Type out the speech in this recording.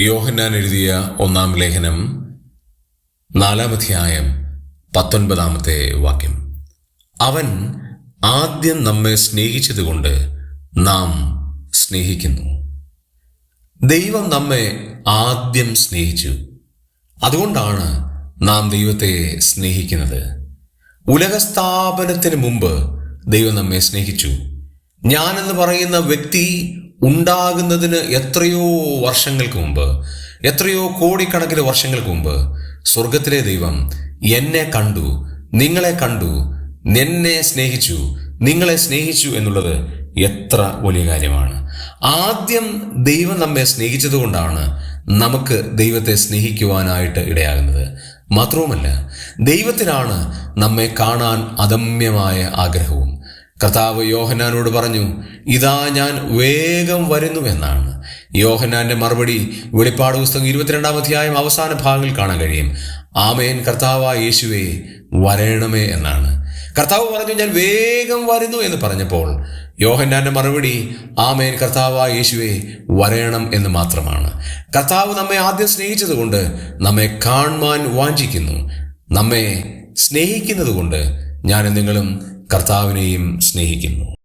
യോഹന്നാൻ എഴുതിയ ഒന്നാം ലേഖനം നാലാമധ്യായം പത്തൊൻപതാമത്തെ വാക്യം. അവൻ ആദ്യം നമ്മെ സ്നേഹിച്ചതുകൊണ്ട് നാം സ്നേഹിക്കുന്നു. ദൈവം നമ്മെ ആദ്യം സ്നേഹിച്ചു. അതുകൊണ്ടാണ് നാം ദൈവത്തെ സ്നേഹിക്കുന്നത്. ഉലകസ്ഥാപനത്തിന് മുമ്പ് ദൈവം നമ്മെ സ്നേഹിച്ചു. ഞാനെന്ന് പറയുന്ന വ്യക്തി ഉണ്ടാകുന്നതിന് എത്രയോ വർഷങ്ങൾക്ക് മുമ്പ് എത്രയോ കോടിക്കണക്കിന് വർഷങ്ങൾക്ക് മുമ്പ് സ്വർഗത്തിലെ ദൈവം എന്നെ കണ്ടു നിങ്ങളെ കണ്ടു എന്നെ സ്നേഹിച്ചു നിങ്ങളെ സ്നേഹിച്ചു എന്നുള്ളത് എത്ര വലിയ കാര്യമാണ്. ആദ്യം ദൈവം നമ്മെ സ്നേഹിച്ചതുകൊണ്ടാണ് നമുക്ക് ദൈവത്തെ സ്നേഹിക്കുവാനായിട്ട് ഇടയാകുന്നത്. മാത്രവുമല്ല ദൈവത്തിനാണ് നമ്മെ കാണാൻ അദമ്യമായ ആഗ്രഹവും. കർത്താവ് യോഹനാനോട് പറഞ്ഞു ഇതാ ഞാൻ വേഗം വരുന്നു എന്നാണ്. യോഹന്നാന്റെ മറുപടി വെളിപ്പാട് പുസ്തകം ഇരുപത്തിരണ്ടാം അധ്യായം അവസാന ഭാഗങ്ങളിൽ കാണാൻ കഴിയും. ആമേൻ കർത്താവായ യേശുവേ വരണമേ എന്നാണ്. കർത്താവ് പറഞ്ഞു ഞാൻ വേഗം വരുന്നു എന്ന് പറഞ്ഞപ്പോൾ യോഹന്നാന്റെ മറുപടി ആമേൻ കർത്താവായ യേശുവേ വരയണം എന്ന് മാത്രമാണ്. കർത്താവ് നമ്മെ ആദ്യം സ്നേഹിച്ചതുകൊണ്ട് നമ്മെ കാണുവാൻ വാഞ്ചിക്കുന്നു. നമ്മെ സ്നേഹിക്കുന്നത് കൊണ്ട് ഞാൻ നിങ്ങളും കർത്താവിനെയും സ്നേഹിക്കുന്നു.